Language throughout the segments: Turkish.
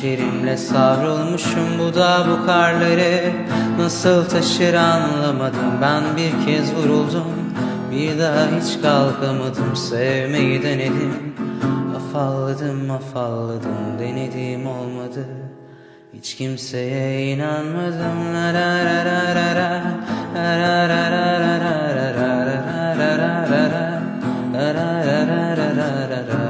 Düşlerimle savrulmuşum Bu da bu karları Nasıl taşır anlamadım Ben bir kez vuruldum bir daha hiç kalkamadım sevmeyi denedim Afalladım afalladım denedim olmadı Hiç kimseye inanmadım la la la la la la la la la la la La la la la la la la la la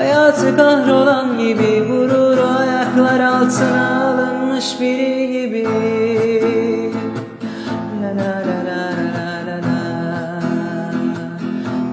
Hayatı kahrolan gibi Gururu ayaklar altına alınmış biri gibi la la la la la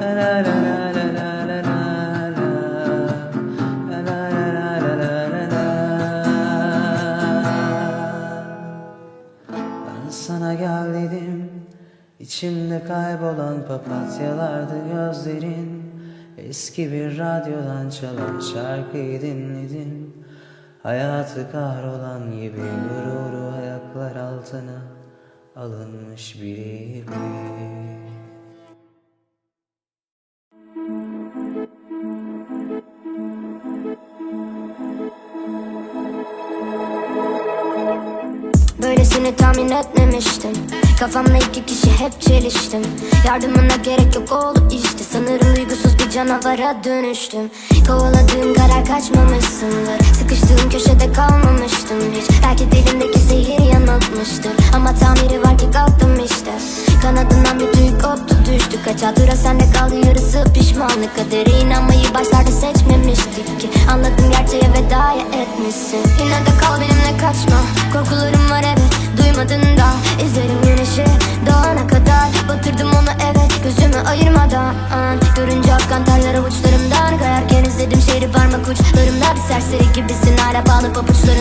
La la la la la la la la La la la la la la la Ben sana gel dedim İçimde kaybolan papatyalardı gözlerin Eski bir radyodan çalan şarkıyı dinledim Hayatı kahrolan gibi gururu ayaklar altına Alınmış biri. Böylesini tahmin etmemiştim. Kafamla iki kişi hep çeliştim. Yardımına gerek yok oldu işte. Sanırım duygusuz bir canavara dönüştüm. Kovaladığım karar kaçmamışsındır. Sıkıştığım köşede kalmamıştım hiç. Belki dilimdeki zehir yanıltmıştır. Ama tamiri var ki kalktım işte. Kanadından bir tüy koptu düştü. Kaç hatıra sende kaldı yarısı pişmanlık. Kadere inanmayı başlarda seçmemiştik ki. Anladım gerçeğe veda etmişsin. Yine de kal benimle kaçma. Korkularım var evet duymadın da. İzlerim ayırmadan Görünce akkan terler avuçlarımdan Kayarken izledim şehri parmak uçlarımda. Bir serseri gibisin hala bağlı pabuçlarınla